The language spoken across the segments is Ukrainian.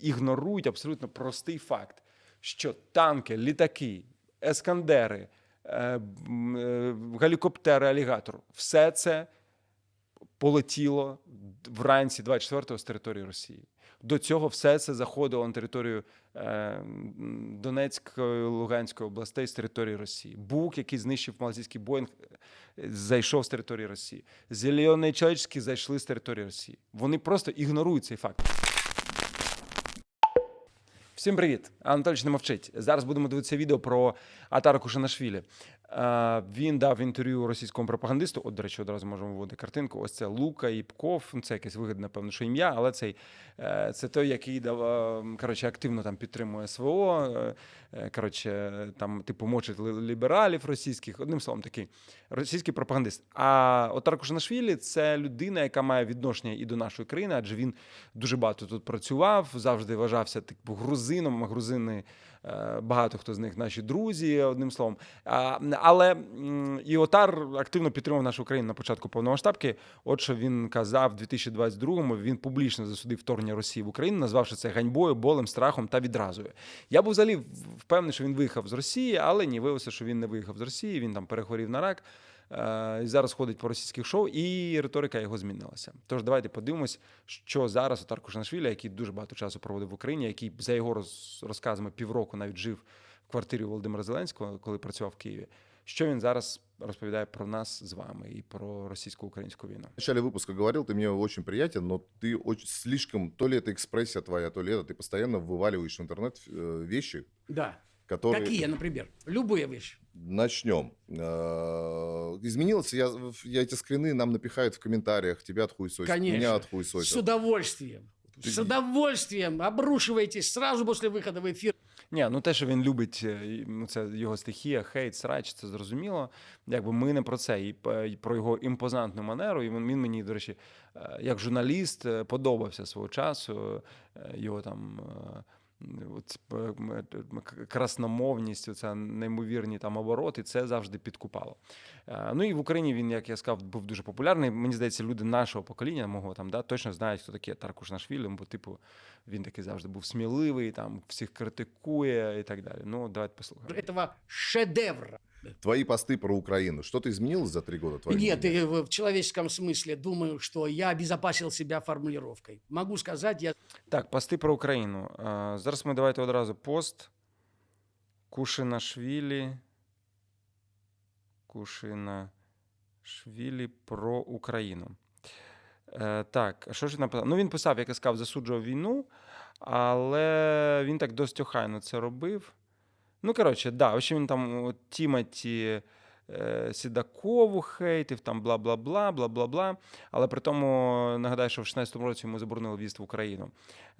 ігнорують абсолютно простий факт, що танки, літаки, ескандери, е, е, гелікоптери, алігатор все це полетіло вранці 24-го з території Росії. До цього все це заходило на територію е, Донецької, Луганської областей з території Росії. Бук, який знищив малазійський Боїнг, зайшов з території Росії. Зелені чоловічки зайшли з території Росії. Вони просто ігнорують цей факт. Всім привіт! Анатолійович не мовчить. Зараз будемо дивитися відео про Атара Кушанашвілі. Е, Він дав інтерв'ю російському пропагандисту. От, до речі, одразу можемо вводити картинку. Ось це Лука Іпков. Ну, Це якесь вигідне, напевно, що ім'я, але цей е, це той, який дав е, коротше, активно там підтримує СВО. Коротше, там, типу, мочить лібералів російських. Одним словом, такий російський пропагандист. А Отар Кушанашвілі це людина, яка має відношення і до нашої країни, адже він дуже багато тут працював, завжди вважався типу грузином. Грузини е, багато хто з них наші друзі, одним словом. Але і Отар активно підтримав нашу країну на початку повномасштабки. От що він казав в 2022-му, він публічно засудив вторгнення Росії в Україну, назвавши це ганьбою, болем, страхом та відразою. Я був взагалі впевнений, що він виїхав з Росії, але ні, виявилося, що він не виїхав з Росії. Він там перехворів на рак. Е, І зараз ходить по російських шоу, і риторика його змінилася. Тож давайте подивимось, що зараз Отар Кушанашвілі, який дуже багато часу проводив в Україні, який за його роз- розказами півроку навіть жив в квартирі Володимира Зеленського, коли працював в Києві. Що він зараз розповідає про нас з вами і про російсько-українську війну? В начале выпуска говорил, ты мне очень приятен, но ты очень слишком, то ли это экспрессия твоя, то ли это, ты постоянно вываливаешь в интернет э, вещи, Да. которые... Какие, например? Любые вещи. Начнем. Э, Изменилось, я, я эти скрины нам напихают в комментариях, тебя отхуесосят, Конечно. меня С отхуесосят. удовольствием. С Ты- удовольствием обрушивайтесь сразу после выхода в эфир. Ні, ну те, що він любить, е, і, ну це його стихія, хейт, срач, це зрозуміло. Якби ми не про це, і, п- і про його імпозантну манеру. І він, він мені, до речі, е, як журналіст е, подобався свого часу. е, Його там. е, От, е, к- красномовність, оця неймовірні там обороти, це завжди підкупало. Е, Ну і в Україні він, як я сказав, був дуже популярний. Мені здається, люди нашого покоління, мого там, да, точно знають, хто такий Таркуш Нашвілі, бо, типу, він такий завжди був сміливий, там всіх критикує і так далі. Ну, давайте послухаємо. Этого шедевра. Твои посты про Украину. Что-то изменилось за три года? Нет, и в в человеческом смысле думаю, что я обезопасил себя формулировкой. Могу сказать, я Так, пости про Україну. Зараз ми давайте одразу пост. Кушинашвілі. Кушинашвілі про Україну. Е, так, що ж він написав? Ну, він писав, як я сказав, засуджував війну, але він так досить охайно це робив. Ну, коротше, да, ось він там от, Тімоті е, Сідакову хейтив, там бла-бла-бла, бла-бла-бла. Але при тому нагадаю, що в 16-му році йому заборонили в'їзд в Україну.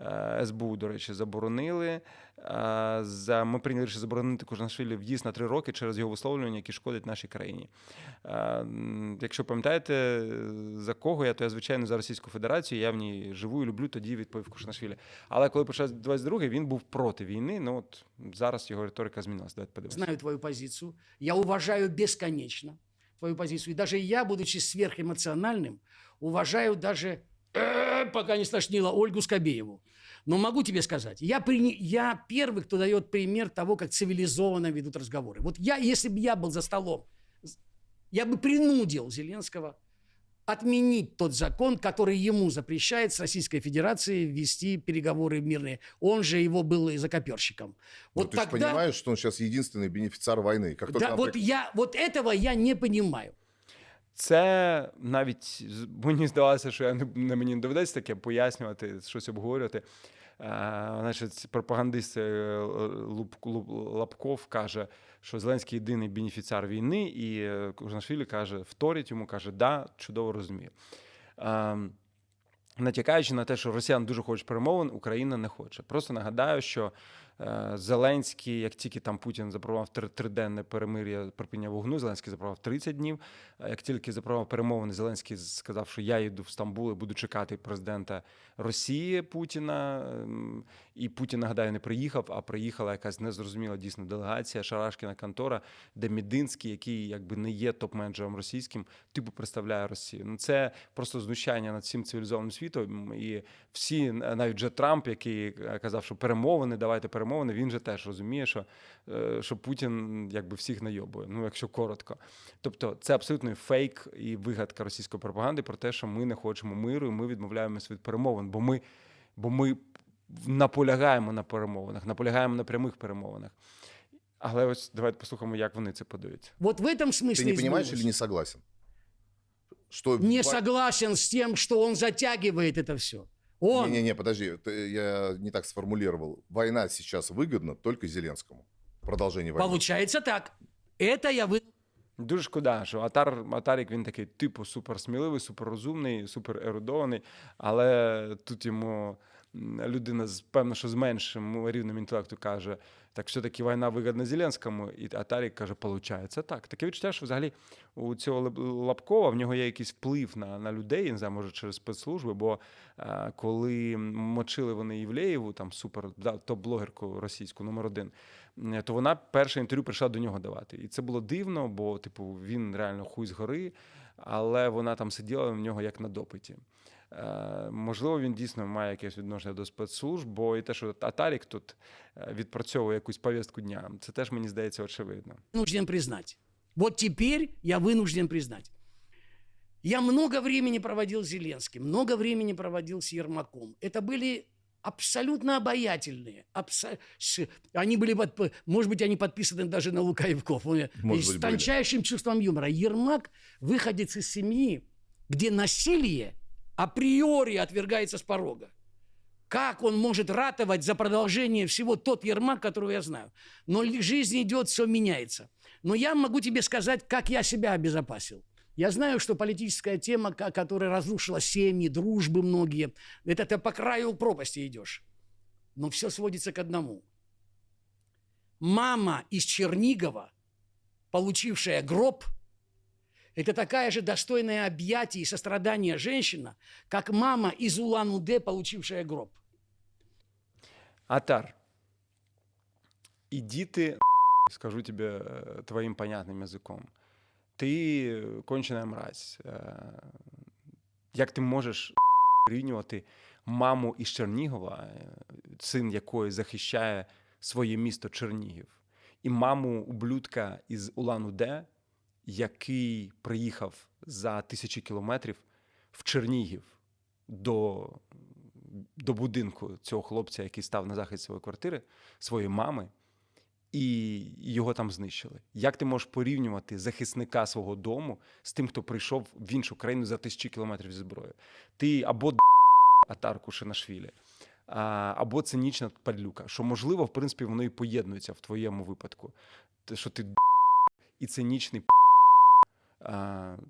Е, СБУ, до речі, заборонили. Е, За ми прийняли рішення заборонити Кожнашвілі в'їзд на три роки через його висловлювання, які шкодять нашій країні. Е, м, Якщо пам'ятаєте, за кого я, то я звичайно за Російську Федерацію. Я в ній живу і люблю. Тоді відповів Кушнашвілі. Але коли почався 22-й, він був проти війни. Ну от зараз його риторика змінилася. Давайте подивимося. знаю твою позицию. Я уважаю бесконечно твою позицию. И даже я, будучи сверхэмоциональным, уважаю даже, э, Пока не стошнило, Ольгу Скобееву. Но могу тебе сказать, я, прини- я первый, кто дает пример того, как цивилизованно ведут разговоры. Вот я, если бы я был за столом, я бы принудил Зеленского отменить тот закон, который ему запрещает с Российской Федерацией вести переговоры мирные. Он же его был и закоперщиком. Ну, Вот ты же тогда... понимаешь, что он сейчас единственный бенефициар войны. Как Да, вот я, вот этого я не понимаю. Це навіть мені здавалося, що я не, мені не доведеться таке пояснювати, щось обговорювати. Е, значить, пропагандист е, Лапков каже, що Зеленський єдиний бенефіціар війни, і е, Кожнашвілі каже, вторить йому, каже, да, чудово розумію. Е, натякаючи на те, що росіяни дуже хочуть перемовин, Україна не хоче. Просто нагадаю, що Зеленський, як тільки там Путін запровадив три- триденне перемир'я припинення вогню, Зеленський запровадив 30 днів. Як тільки запровадив перемовини, Зеленський сказав, що я йду в Стамбул і буду чекати президента Росії Путіна. Ем, І Путін, нагадаю, не приїхав, а приїхала якась незрозуміла дійсно делегація, Шарашкіна контора, де Мединський, який якби не є топ-менеджером російським, типу представляє Росію. Ну це просто знущання над всім цивілізованим світом. І всі, навіть вже Трамп, який е, казав, що перемовини, давайте перемовини, він же теж розуміє, що, е, що Путін якби всіх найобує. Ну, якщо коротко. Тобто, це абсолютно фейк і вигадка російської пропаганди про те, що ми не хочемо миру, і ми відмовляємося від перемовин, бо ми, бо ми наполягаємо на перемовинах, наполягаємо на прямих перемовинах. Але ось давайте послухаємо, як вони це подають. Вот в этом смысле Ты не понимаешь изменилось. или не согласен? Что Не ва- согласен с тем, что он затягивает это все. Он, Не-не-не, подожди, ты- я не так сформулировал. Война сейчас выгодна только Зеленскому. Продолжение войны. получается так. Это я вы... Дуже шкода, що Атар, Атарік він такий, типу, суперсміливий, суперрозумний, суперерудований, але тут йому м, людина з певно, що з меншим рівнем інтелекту каже, так що таки війна вигідна Зеленському, і Атарік каже, получається так. Таке відчуття, що взагалі у цього Лапкова в нього є якийсь вплив на, на людей, не знаю, може через спецслужби, бо е, коли мочили вони Євлеєву, там супер да, топ-блогерку російську, номер один, е, то вона перше інтерв'ю прийшла до нього давати. І це було дивно, бо, типу, він реально хуй згори, але вона там сиділа в нього як на допиті. Е, можливо, він дійсно має якесь відношення до спецслужб, бо і те, що Атарік тут е, відпрацьовує якусь повістку дня, це теж мені здається очевидно. вынужден признать. Вот теперь я вынужден признать. Я много времени проводил с Зеленским, много времени проводил с Ермаком. Это были абсолютно обаятельные. абсо- с- Они были, подп- может быть, они подписаны даже на Лукаевков. Он- Может с быть, были. тончайшим чувством юмора. Ермак выходец из семьи, где насилие априори отвергается с порога. Как он может ратовать за продолжение всего тот Ермак, которого я знаю? Но жизнь идет, все меняется. Но я могу тебе сказать, как я себя обезопасил. Я знаю, что политическая тема, ко- которая разрушила семьи, дружбы многие, это ты по краю пропасти идешь. Но все сводится к одному. Мама из Чернигова, получившая гроб, это такая же достойная объятий и сострадания женщина, как мама из Улан-Удэ, получившая гроб. Атар. И діти, скажу тебе э, твоим понятным язиком. Ти кончена мразь. Е, Як ти можеш порівнювати маму із Чернігова, е, син якої захищає своє місто Чернігів, і маму ублюдка із Улан-Удэ, який приїхав за тисячі кілометрів в Чернігів до, до будинку цього хлопця, який став на захист своєї квартири, своєї мами, і його там знищили. Як ти можеш порівнювати захисника свого дому з тим, хто прийшов в іншу країну за тисячі кілометрів зі зброєю? Ти або Атарку Шинашвілі, або цинічна падлюка, що можливо, в принципі, воно і поєднується в твоєму випадку. Те, що ти і цинічний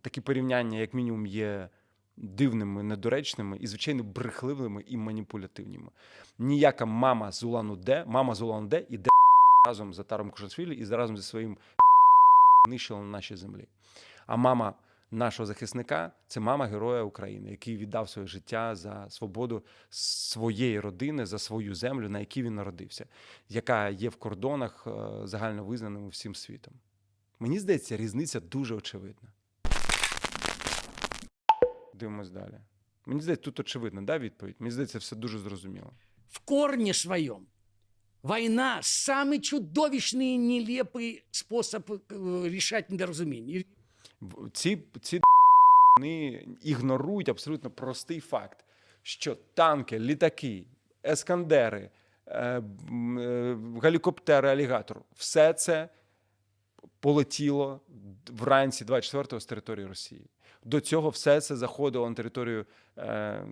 такі порівняння, як мінімум, є дивними, недоречними і, звичайно, брехливими і маніпулятивними. Ніяка мама з Улан-Удэ, мама з Улан-Удэ іде разом з Атаром Кушаншвілі і разом зі своїм нищила на нашій землі. А мама нашого захисника це мама героя України, який віддав своє життя за свободу своєї родини, за свою землю, на якій він народився, яка є в кордонах е, загальновизнаними всім світом. Мені здається, різниця дуже очевидна. Дивимось далі. Мені здається, тут очевидна да, відповідь. Мені здається, все дуже зрозуміло. В корне своем война – самый чудовищный и нелепый способ э, решать недоразумения. В- ці, ці вони ігнорують абсолютно простий факт, що танки, літаки, ескандери, е, м, е, гелікоптери, алігатор все це полетіло вранці 24-го з території Росії. До цього все це заходило на територію е,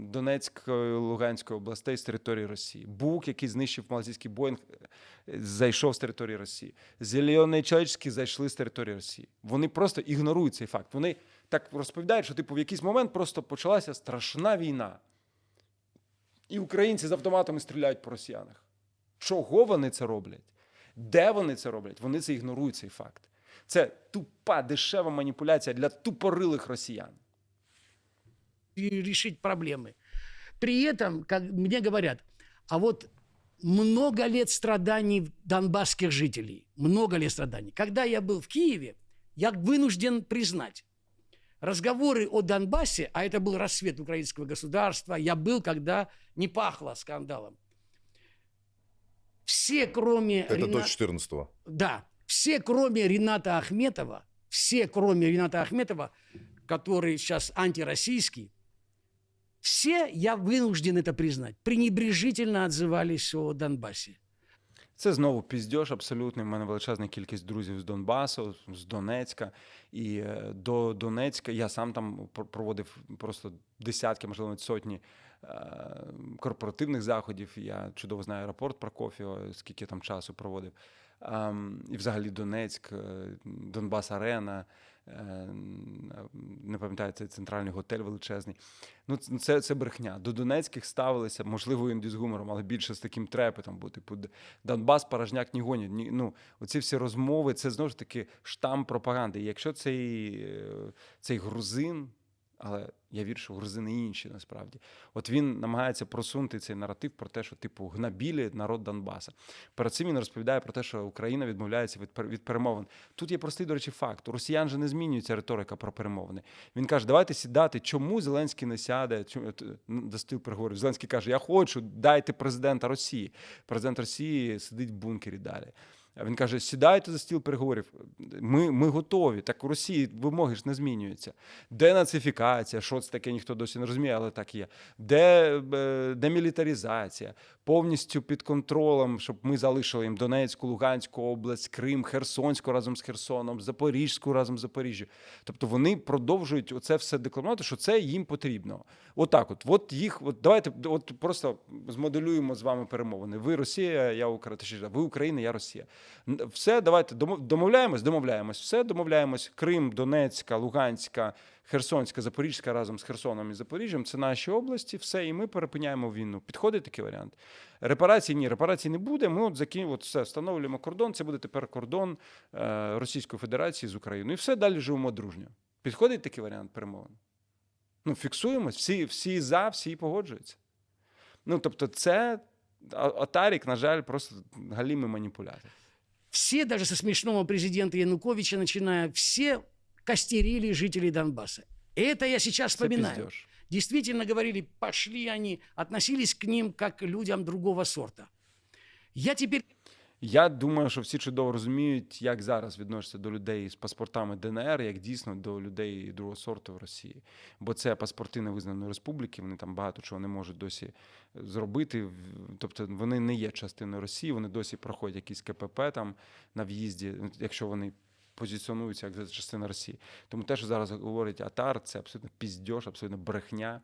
Донецької, Луганської областей з території Росії. Бук, який знищив малазійський Боїнг, е, зайшов з території Росії. Зелені чоловічки зайшли з території Росії. Вони просто ігнорують цей факт. Вони так розповідають, що типу в якийсь момент просто почалася страшна війна. І українці з автоматами стріляють по росіянах. Чого вони це роблять? Де вони це роблять? Вони це ігнорують цей факт. Це тупа дешева маніпуляція для тупорилих росіян. и решить проблемы. При этом, как мне говорят, а вот много лет страданий донбасских жителей, много лет страданий. Когда я был в Киеве, я вынужден признать, разговоры о Донбассе, а это был рассвет украинского государства, я был, когда не пахло скандалом. Все, кроме... Это Рена- до 14-го. да, все, кроме Рената Ахметова, все, кроме Рената Ахметова, который сейчас антироссийский, все, я вынужден это признать, пренебрежительно отзывались о Донбассе. Це знову піздьош абсолютний. У мене величезна кількість друзів з Донбасу, з Донецька. І е, до Донецька я сам там пр- проводив просто десятки, можливо, навіть сотні е, корпоративних заходів. Я чудово знаю аеропорт Прокофіо, скільки там часу проводив. Ем, І взагалі Донецьк, е, Донбас Арена. е, Не пам'ятаю, це центральний готель величезний. Ну, це, це брехня. До Донецьких ставилися, можливо, іноді з гумором, але більше з таким трепетом, бо типу Донбас порожняк не гонять. Ні, ну, оці всі розмови, це знову ж таки штам пропаганди. І якщо цей, е, цей грузин, але я вірю, що грузини інші насправді. От він намагається просунути цей наратив про те, що типу гнабілі народ Донбаса. Перед цим він розповідає про те, що Україна відмовляється від, від перемовин. Тут є простий, до речі, факт. У росіян же не змінюється риторика про перемовини. Він каже: давайте сідати. Чому Зеленський не сяде? Чому от, ну, до стіл переговорів? Зеленський каже: Я хочу, дайте президента Росії. Президент Росії сидить в бункері далі. Він каже: сідайте за стіл переговорів. Ми, ми готові. Так у Росії вимоги ж не змінюються. Денацифікація, що це таке, ніхто досі не розуміє, але так є. Де, е, демілітаризація, повністю під контролем, щоб ми залишили їм Донецьку, Луганську область, Крим, Херсонську разом з Херсоном, Запорізьку разом з Запоріжжям. Тобто вони продовжують оце все декламувати, що це їм потрібно. Отак, от, от їх, от давайте от просто змоделюємо з вами перемовини. Ви Росія, я Україна, ви Україна, я Росія. Все, давайте домо- домовляємось, домовляємось. Все домовляємось. Крим, Донецька, Луганська, Херсонська, Запорізька разом з Херсоном і Запоріжжям. Це наші області. Все, і ми перепиняємо війну. Підходить такий варіант. Репарацій ні, репарацій не буде. Ми от закін... от все встановлюємо кордон. Це буде тепер кордон е, Російської Федерації з Україною. І все далі живемо дружньо. Підходить такий варіант перемовин? Ну, фіксуємось, всі, всі за, всі погоджуються. Ну, тобто, це Атарік, на жаль, просто галімий маніпулятор. Все, даже со смешного президента Януковича, начиная, все костерили жителей Донбасса. Это я сейчас вспоминаю. Действительно говорили, пошли они, относились к ним как к людям другого сорта. Я теперь Я думаю, що всі чудово розуміють, як зараз відносяться до людей з паспортами ДНР, як дійсно до людей другого сорту в Росії. Бо це паспорти невизнаної республіки, вони там багато чого не можуть досі зробити. Тобто вони не є частиною Росії, вони досі проходять якісь КПП там на в'їзді, ну, якщо вони позиціонуються як частина Росії. Тому те, що зараз говорить Атар, це абсолютно піздьош, абсолютно брехня.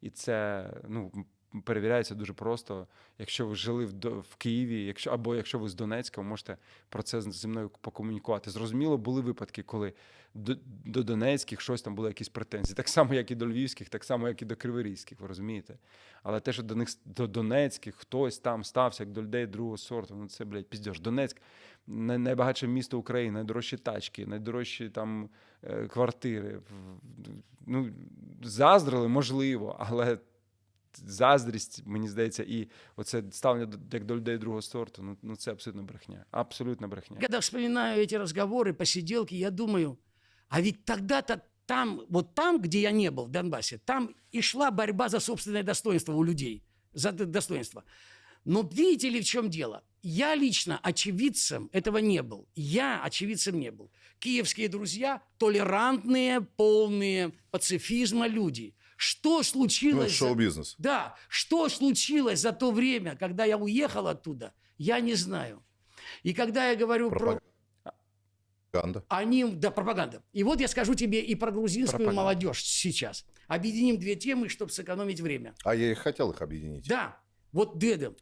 І це ну, перевіряється дуже просто. Якщо ви жили в, Києві, якщо, або якщо ви з Донецька, ви можете про це зі мною покомунікувати. Зрозуміло, були випадки, коли до, до Донецьких щось там були якісь претензії. Так само, як і до Львівських, так само, як і до Криворізьких, ви розумієте? Але те, що до них до Донецьких хтось там стався, як до людей другого сорту, ну це, блядь, піздьош. Донецьк найбагатше місто України, найдорожчі тачки, найдорожчі там е, квартири. Ну, заздрили, можливо, але заздрість, мені здається, і оце ставлення до- як до людей другого сорту, ну, ну це абсолютно брехня. Абсолютно брехня. Когда вспоминаю эти разговоры, посиделки, я думаю, а ведь тогда-то там, вот там, где я не был, в Донбассе, там и шла борьба за собственное достоинство у людей, за д- достоинство. Но видите ли, в чем дело? Я лично очевидцем этого не был. Я очевидцем не был. Киевские друзья – толерантные, полные пацифизма люди. Что Ну, случилось? за- шоу-бизнес. да, что случилось за то время, когда я уехал оттуда, я не знаю. И когда я говорю про... Пропаганда. Они, да, пропаганда. И вот я скажу тебе и про грузинскую Пропаганда. молодежь сейчас. Объединим две темы, чтобы сэкономить время. А я и хотел их объединить. Да, вот Дедом.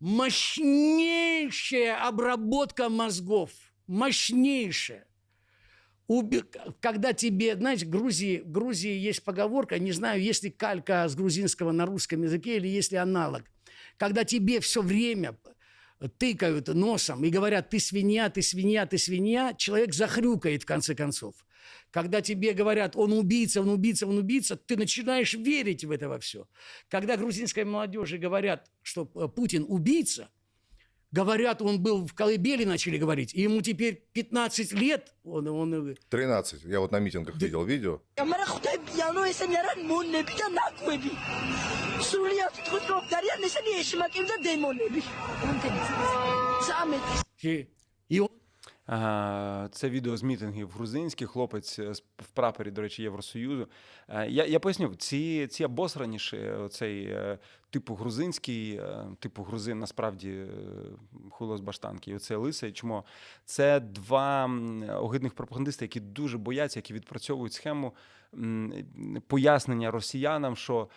Мощнейшая обработка мозгов. Мощнейшая. Уби- Когда тебе, знаете, в Грузии, в Грузии есть поговорка, не знаю, есть ли калька с грузинского на русском языке или есть ли аналог. когда тебе все время тыкают носом и говорят, ты свинья, ты свинья, ты свинья, человек захрюкает в конце концов. Когда тебе говорят, он убийца, он убийца, он убийца, ты начинаешь верить в это во все. Когда грузинской молодежи говорят, что э, Путин убийца, Говорят, он был в колыбели, начали говорить. И ему теперь 15 лет. Он, он... Э, 13. Я вот на митингах да. видел видео. И, он це відео з мітингів грузинських, хлопець е, в прапорі, до речі, Євросоюзу. Е, Я, я поясню, ці, ці обосраніші, цей е, типу грузинський, типу грузин, насправді хуло з баштанки, і оце лисий чмо. Це два огидних пропагандисти, які дуже бояться, які відпрацьовують схему пояснення росіянам, що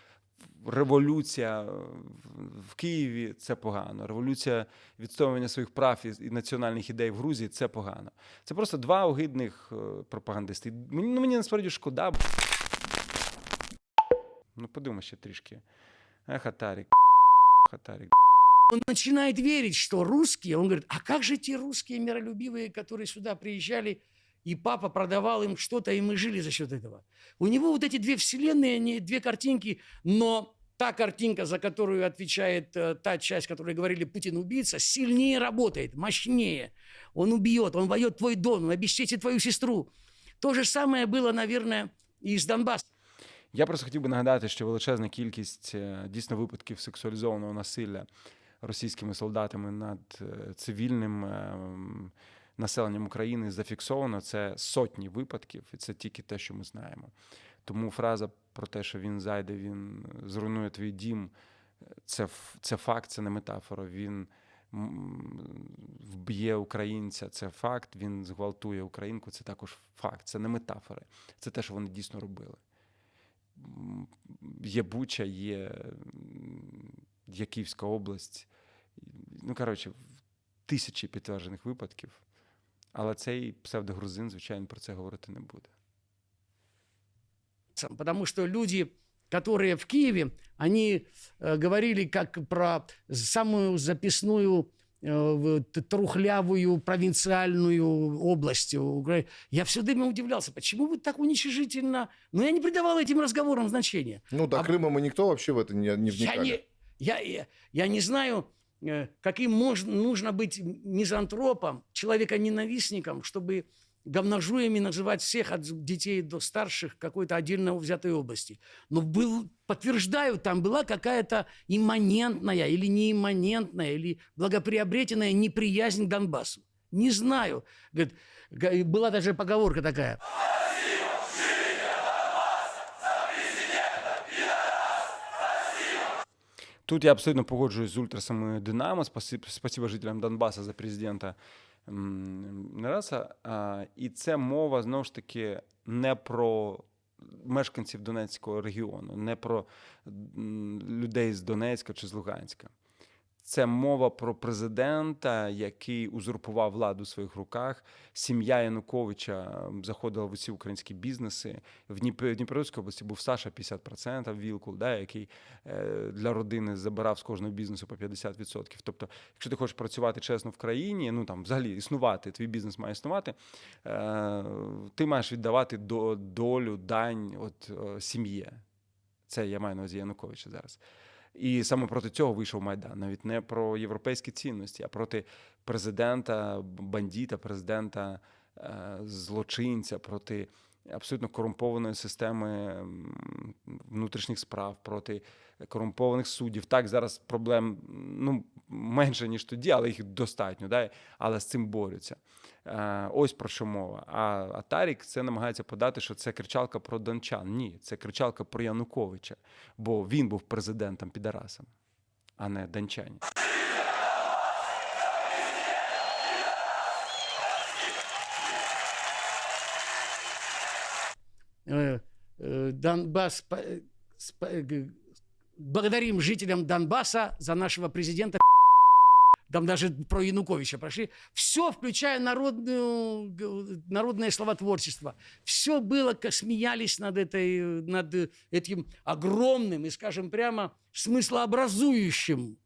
революція в- Києві це погано. Революція відстоювання своїх прав і, національних ідей в Грузії це погано. Це просто два огидних е, пропагандисти. Мені, ну, мені насправді шкода. Ну, подумай ще трішки. Ех, Атарік, Атарік. он начинает верить, что русские, он говорит, а как же те русские миролюбивые, которые сюда приезжали, и папа продавал им что-то, и мы жили за счет этого. У него вот эти две вселенные, они две картинки, но та картинка, за которую отвечает э, та часть, которой говорили Путин убийца, сильнее работает, мощнее. Он убьет, он воет твой дом, он обесчестит твою сестру. То же самое было, наверное, и с Донбассом. Я просто хотів би нагадати, що величезна кількість е, дійсно випадків сексуалізованого насилля російськими солдатами над е, цивільним е, м, населенням України зафіксовано. Це сотні випадків, і це тільки те, що ми знаємо. Тому фраза про те, що він зайде, він зруйнує твій дім, це, це факт, це не метафора. Він вб'є українця, це факт. Він зґвалтує українку, це також факт. Це не метафори. Це те, що вони дійсно робили. Є Буча, є, є Київська область. Ну, коротше, тисячі підтверджених випадків. Але цей псевдогрузин, звичайно, про це говорити не буде. Потому что люди, которые в Киеве, они э, говорили как про самую записную э, в- т- трухлявую провинциальную область. Укра- Я все время удивлялся, почему вы так уничижительно... Но я не придавал этим разговорам значения. Ну, до А- Крыма мы никто вообще в это не, не Я вникали. не, я, я, я не знаю, э, каким можно, нужно быть мизантропом, человеконенавистником, чтобы говножуями называть всех от детей до старших какой-то отдельно взятой области. Но был, подтверждаю, там была какая-то имманентная или неимманентная, или благоприобретенная неприязнь к Донбассу. Не знаю. Говорит, га- была даже поговорка такая. Тут я абсолютно погоджуюсь з ультрасами Динамо. Спасибо, жителям Донбаса за президента Нераса. І це мова знову ж таки не про мешканців Донецького регіону, не про людей з Донецька чи з Луганська. Це мова про президента, який узурпував владу в своїх руках. Сім'я Януковича заходила в усі українські бізнеси. В Дніп- Дніпропетровській області був Саша 50%, Вілкул, да, який е, для родини забирав з кожного бізнесу по 50%. Тобто, якщо ти хочеш працювати чесно в країні, ну там взагалі існувати, твій бізнес має існувати, е, ти маєш віддавати до, долю, дань от, е, сім'ї. Це я маю на увазі Януковича зараз. І саме проти цього вийшов Майдан. Навіть не про європейські цінності, а проти президента, бандіта, президента, е, злочинця, проти абсолютно корумпованої системи внутрішніх справ, проти корумпованих суддів. Так, зараз проблем ну, менше, ніж тоді, але їх достатньо, да? але з цим борються. Е, Ось про що мова. А, а Тарік це намагається подати, що це кричалка про дончан. Ні, це кричалка про Януковича, бо він був президентом підарасом, а не дончані. Донбасс, по- э, спа- э, благодарим жителям Донбасса за нашего президента. Там даже про Януковича прошли. Все, включая народную, народное словотворчество. Все было, смеялись над, этой, над этим огромным и, скажем прямо, смыслообразующим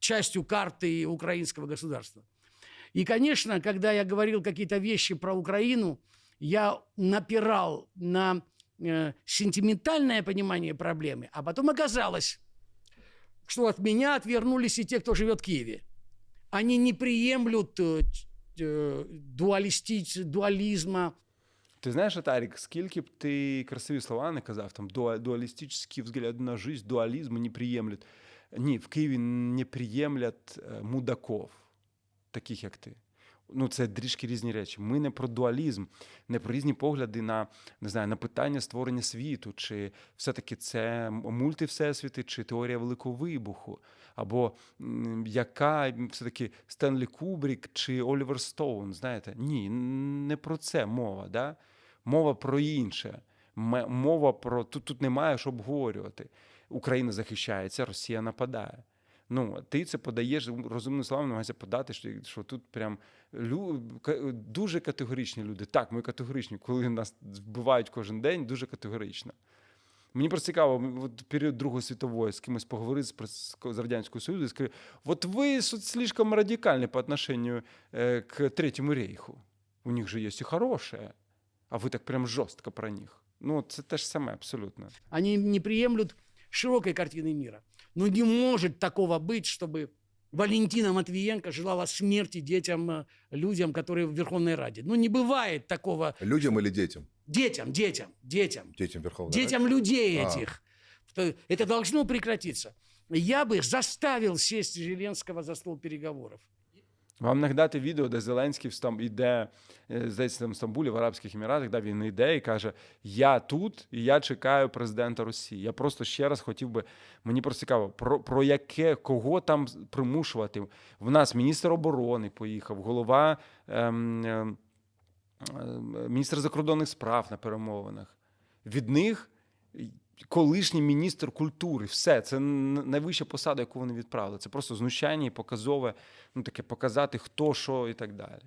частью карты украинского государства. И, конечно, когда я говорил какие-то вещи про Украину, я напирал на э, сентиментальное понимание проблемы, а потом оказалось, что от меня отвернулись и те, кто живет в Киеве. Они не приемлют э, э, дуалистич, дуализма, Ти знаєш, Атарік, скільки б ти красиві слова не казав, там дуа- дуалістичний взгляд на жизнь, дуалізм не приємлять. Ні, в Києві не приємлять е, мудаков, таких як ти. Ну, це трішки різні речі. Ми не про дуалізм, не про різні погляди на, не знаю, на питання створення світу, чи все-таки це мультивсесвіти, чи теорія великого вибуху, або яка все-таки Стенлі Кубрік чи Олівер Стоун. Знаєте, ні, не про це мова. Да? Мова про інше. Мова про тут, тут немає що обговорювати. Україна захищається, Росія нападає. Ну, ти це подаєш розумним словом, намагаєшся подати, що, що тут прям лю, дуже категоричні люди. Так, ми категоричні, коли нас вбивають кожен день, дуже категорично. Мені просто цікаво, от період Другої світової з кимось поговорити з, з Радянського Союзу і сказати, от ви слишком радикальні по отношению э, к Третьему рейху. У них же є і хороше, а ви так прям жорстко про них. Ну, це те ж саме абсолютно. Они не приемлют широкой картины мира. Но не может такого быть, чтобы Валентина Матвиенко желала смерти детям, э, людям, которые в Верховной Раде. Ну, не бывает такого Людям или детям? детям, детям, детям, Детям Верховной детям людей А. этих. Это должно прекратиться. Я бы заставил сесть Зеленского за стол переговоров. Вам нагадати відео, де Зеленський в йде, е, здається, в Стамбулі, в Арабських Еміратах, де він йде і каже: Я тут і я чекаю президента Росії. Я просто ще раз хотів би. Мені просто цікаво, про, про яке кого там примушувати. В нас міністр оборони поїхав, голова ем, ем, ем, міністр закордонних справ на перемовинах. Від них колишній міністр культури. Все, це н- найвища посада, яку вони відправили. Це просто знущання і показове, ну таке показати, хто що і так далі.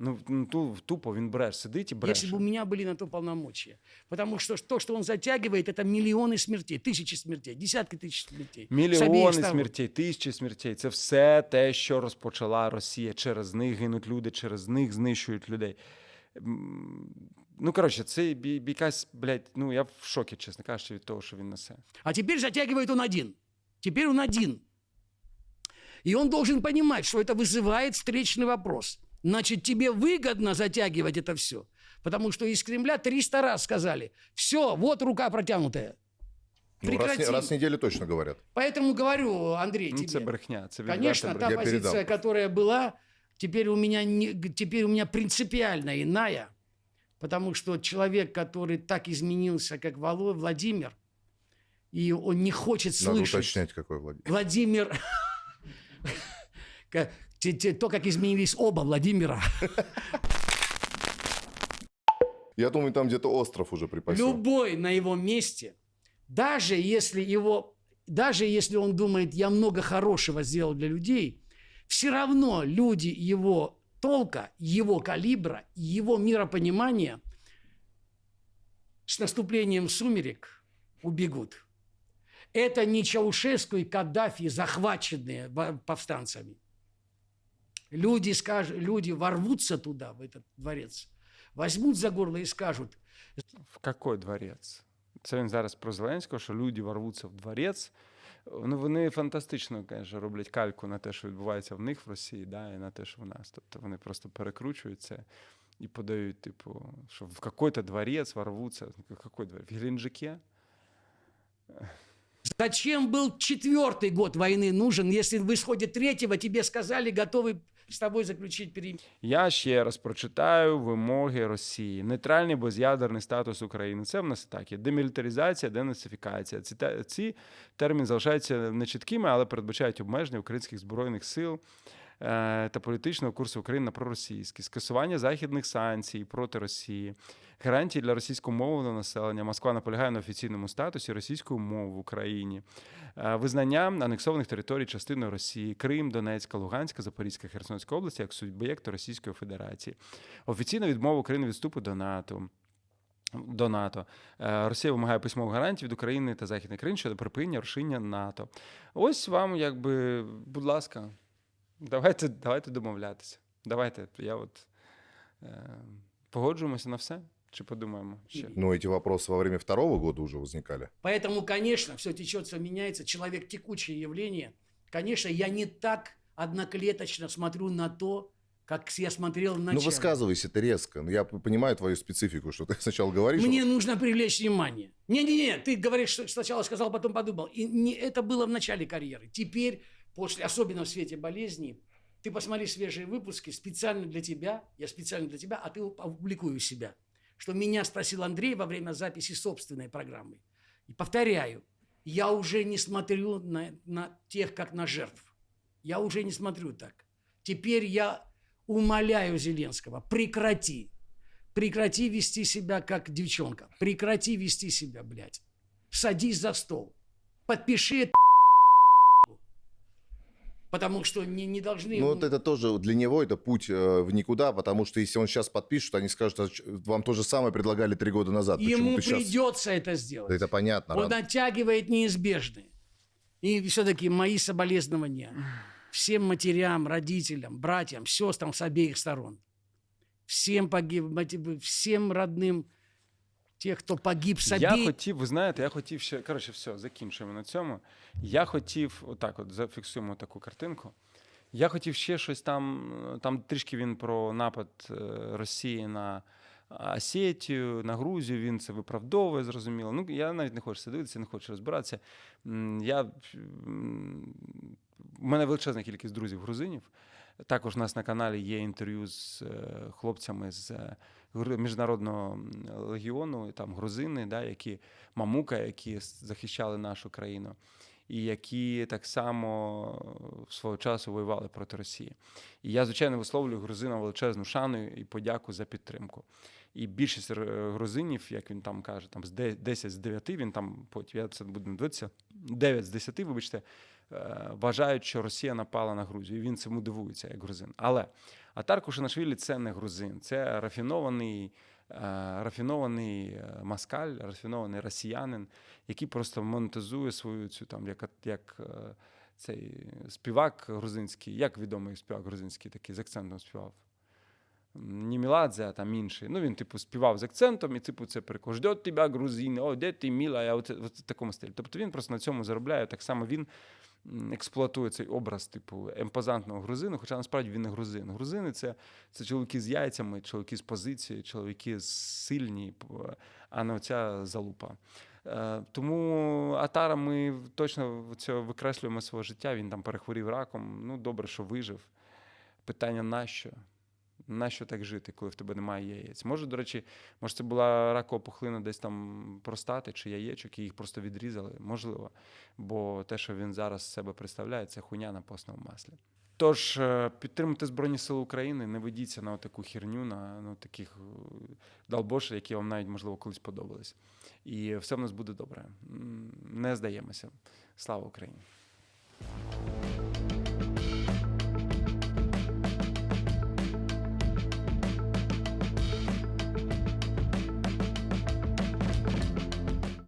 Ну, ну, ту- тупо він бреш, сидить і бреше. Если бы у меня были на то полномочия. Потому что то, что он затягивает, это миллионы смертей, тысячи смертей, десятки тысяч смертей. С обеих Мільйони сторон. смертей, тисячі смертей. Це все те, що розпочала Росія. Через них гинуть люди, через них знищують людей. М, Ну, коротше, це бі- бі- якась, блядь, ну я в шокі, чесно кажучи, від того, що він несе. А теперь затягивает он один. Теперь он один. И он должен понимать, что это вызывает встречный вопрос. Значит, тебе выгодно затягивать это все. Потому что из Кремля 300 раз сказали, все, вот рука протянутая. Ну, раз, Прекрати. не- раз в неделю точно говорят. Поэтому говорю, Андрей, Ну, тебе. це брехня. Це відверта Конечно, брехня. та Я передам. позиция, которая была, теперь у меня не, теперь у меня принципиально иная, Потому что человек, который так изменился, как Вало- Владимир, и он не хочет Надо слышать. уточнять, какой Владимир. Владимир, то, как изменились оба Владимира. Я думаю, там где-то остров уже припасен. Любой на его месте, даже если его, даже если он думает, я много хорошего сделал для людей, все равно люди его толка, его калибра, его миропонимания с наступлением сумерек убегут. Это не Чаушеску и Каддафи, захваченные повстанцами. Люди, скаж... люди ворвутся туда, в этот дворец, возьмут за горло и скажут, В какой дворець? Це зараз про Зеленського, що люди ворвуться в дворець. Ну, вони фантастично, каже, роблять кальку на те, що відбувається в них в Росії, да, і на те, що в нас. Тобто вони просто перекручують це і подають, типу, що в какой-то дворець ворвуться. Какой дворець? В Геленджике? Зачем был четвертый год войны нужен, если в исходе третьего тебе сказали, готовы с тобой заключить перемирие? Я ще раз прочитаю вимоги Росії. Нейтральний без'ядерний статус України. Це в нас і так є. Демілітаризація, денацифікація. Ці, те- ці терміни залишаються нечіткими, але передбачають обмеження українських збройних сил е, та політичного курсу України на проросійський, скасування західних санкцій проти Росії, гарантії для російськомовного населення. Москва наполягає на офіційному статусі російської мови в Україні, Е, визнання анексованих територій частиною Росії, Крим, Донецька, Луганська, Запорізька, Херсонська області як суб'єкту Російської Федерації, офіційна відмова України від вступу до НАТО. до НАТО. Е, Росія вимагає письмових гарантій від України та західних країн щодо припинення рушення НАТО. Ось вам, якби, будь ласка, давайте, давайте домовлятися. Давайте, я от е, погоджуємося на все. Чи подумаємо ще? Но эти вопросы во время второго года уже возникали. Поэтому, конечно, все течет, все меняется. Человек текучее явление. Конечно, я не так одноклеточно смотрю на то, как я смотрел на Ну, высказывайся ты резко. Ну, Я понимаю твою специфику, что ты сначала говоришь. Мне нужно привлечь внимание. Не-не-не, ты говоришь, что сначала сказал, потом подумал. И не, это было в начале карьеры. Теперь, после, особенно в свете болезни, ты посмотри свежие выпуски специально для тебя, я специально для тебя, а ты опубликую себя. Что меня спросил Андрей во время записи собственной программы. И повторяю, я уже не смотрю на, на тех, как на жертв. Я уже не смотрю так. Теперь я умоляю Зеленского, прекрати. Прекрати вести себя как девчонка. Прекрати вести себя, блядь. Садись за стол. Подпиши это Потому что не, не должны... Ну, вот это тоже для него это путь э, в никуда, потому что если он сейчас подпишет, они скажут, «А вам то же самое предлагали три года назад. Ему ты щас?» придется это сделать. Да Это понятно. Он Рад. оттягивает неизбежное. И все-таки мои соболезнования всем матерям, родителям, братьям, сестрам с обеих сторон. Всем погиб, всем родным тех, кто погиб с Я хотів, ви знаєте, я хотів ще. Коротше, все, закінчуємо на цьому. Я хотів, отак, от зафіксуємо таку картинку. Я хотів ще щось там. е, Там трішки він про напад е, Росії на Осетію, на Грузію. Він це виправдовує, зрозуміло. Ну, я навіть не хочу це дивитися, не хочу розбиратися. Я, у мене величезна кількість друзів грузинів. Також у нас на каналі є інтерв'ю з е, хлопцями з е, міжнародного легіону, там грузини, да, які мамука, які захищали нашу країну, і які так само е, свого часу воювали проти Росії. І я, звичайно, висловлюю грузинам величезну шану і подяку за підтримку. І більшість е, грузинів, як він там каже, там з де- 10 з 9, він там потім я це буду дивитися, 9 з 10, вибачте, е, вважають, що Росія напала на Грузію. І він цьому дивується, як грузин. Але Атар Кушанашвілі це не грузин, це рафінований, е, рафінований е, маскаль, рафінований росіянин, який просто монетизує свою цю там, як, як е, цей співак грузинський, як відомий співак грузинський, такий з акцентом співав. Не Міладзе, а там інший. Ну, він, типу, співав з акцентом, і типу, це прикол. Ждет тебе, грузин, о, де ти міла, я в такому стилі. Тобто він просто на цьому заробляє. Так само він експлуатує цей образ, типу, емпозантного грузину, хоча насправді він не грузин. Грузини це, це чоловіки з яйцями, чоловіки з позиції, чоловіки сильні, а не оця залупа. Е, Тому Атара ми точно це викреслюємо свого життя. Він там перехворів раком. Ну, добре, що вижив. Питання нащо? Нащо так жити, коли в тебе немає яєць? Може, до речі, може, це була ракова пухлина десь там простати чи яєчок, і їх просто відрізали. Можливо. Бо те, що він зараз з себе представляє, це хуйня на постному маслі. Тож е, підтримуйте Збройні Сили України, не ведіться на таку херню, на ну, таких е, далбошів, які вам навіть, можливо, колись подобались. І все в нас буде добре. Не здаємося. Слава Україні!